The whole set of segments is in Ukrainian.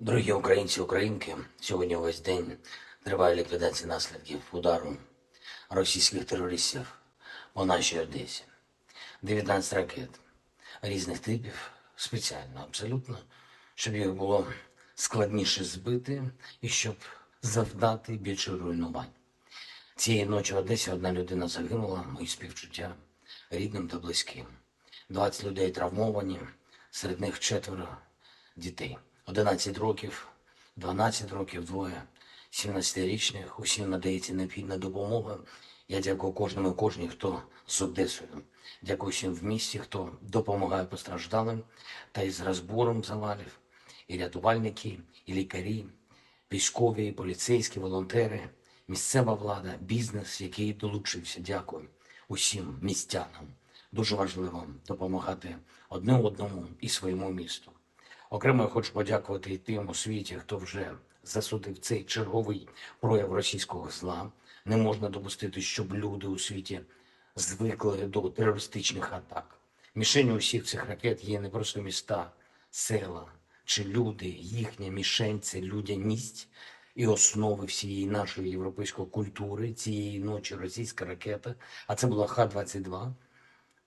Дорогі українці, українки, сьогодні увесь день триває ліквідація наслідків удару російських терористів по нашій Одесі. 19 ракет різних типів, спеціально, абсолютно, щоб їх було складніше збити і щоб завдати більше руйнувань. Цієї ночі в Одесі одна людина загинула, мої співчуття рідним та близьким. 20 людей травмовані, серед них четверо дітей. 11 років, 12 років, двоє 17-річних. Усім надається необхідна допомога. Я дякую кожному і кожній, хто з Одесою. Дякую всім в місті, хто допомагає постраждалим та із розбором завалів, і рятувальники, і лікарі, військові, і поліцейські, волонтери, місцева влада, бізнес, який долучився. Дякую усім містянам. Дуже важливо допомагати одне одному і своєму місту. Окремо я хочу подякувати і тим у світі, хто вже засудив цей черговий прояв російського зла. Не можна допустити, щоб люди у світі звикли до терористичних атак. Мішенью усіх цих ракет є не просто міста, села чи люди. Їхня мішень це людяність і основи всієї нашої європейської культури. Цієї ночі російська ракета, а це була Х-22,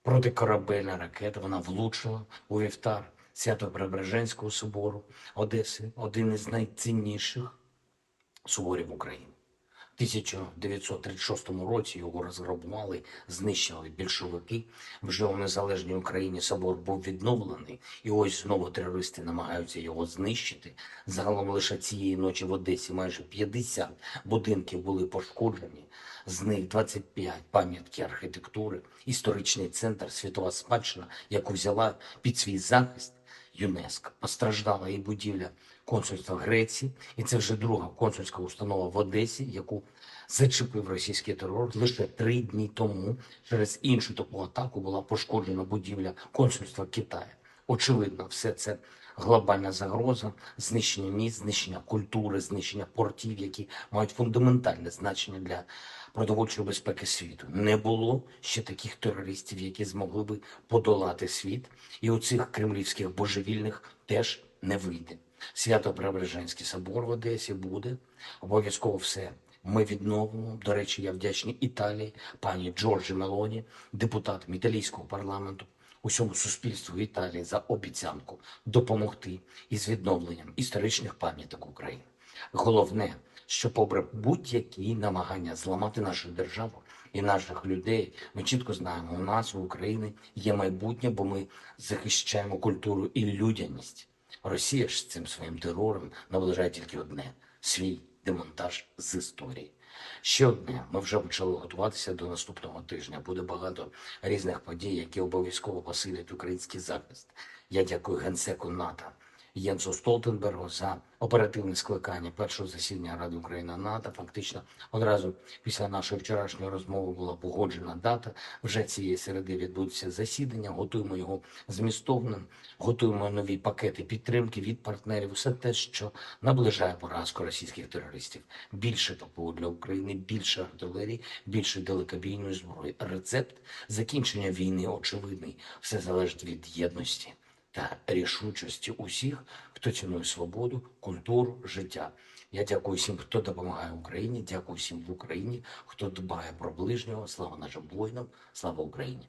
протикорабельна ракета. Вона влучила у вівтар Свято-Преображенського собору Одеси, один із найцінніших соборів України. У 1936 році його розграбували, знищили більшовики. Вже у незалежній Україні собор був відновлений, і ось знову терористи намагаються його знищити. Загалом лише цієї ночі в Одесі майже 50 будинків були пошкоджені. З них 25 пам'ятки архітектури, історичний центр, світова спадщина, яку взяла під свій захист ЮНЕСКО. Постраждала і будівля консульства Греції, і це вже друга консульська установа в Одесі, яку зачепив російський терор. Лише три дні тому через іншу таку атаку була пошкоджена будівля консульства Китаю. Очевидно, все це глобальна загроза, знищення міст, знищення культури, знищення портів, які мають фундаментальне значення для продовольчої безпеки світу. Не було ще таких терористів, які змогли би подолати світ, і у цих кремлівських божевільних теж не вийде. Свято Преображенський собор в Одесі буде обов'язково все. Ми відновимо. До речі, я вдячний Італії, пані Джорджі Мелоні, депутатам італійського парламенту, усьому суспільству Італії за обіцянку допомогти із відновленням історичних пам'яток України. Головне, що попри будь-які намагання зламати нашу державу і наших людей, ми чітко знаємо, у нас у України є майбутнє, бо ми захищаємо культуру і людяність. Росія ж цим своїм терором наближає тільки одне свій демонтаж з історії. Ще ми вже почали готуватися до наступного тижня. Буде багато різних подій, які обов'язково посилять український захист. Я дякую генсеку НАТО Єнсу Столтенбергу за оперативне скликання першого засідання Ради України НАТО. Фактично, одразу після нашої вчорашньої розмови була погоджена дата. Вже цієї середи відбудеться засідання. Готуємо його змістовним, готуємо нові пакети підтримки від партнерів. Усе те, що наближає поразку російських терористів. Більше ППО для України, більше артилерії, більше далекобійної зброї. Рецепт закінчення війни очевидний. Все залежить від єдності та рішучості усіх, хто цінує свободу, культуру, життя. Я дякую всім, хто допомагає Україні. Дякую всім в Україні, хто дбає про ближнього. Слава нашим воїнам, слава Україні.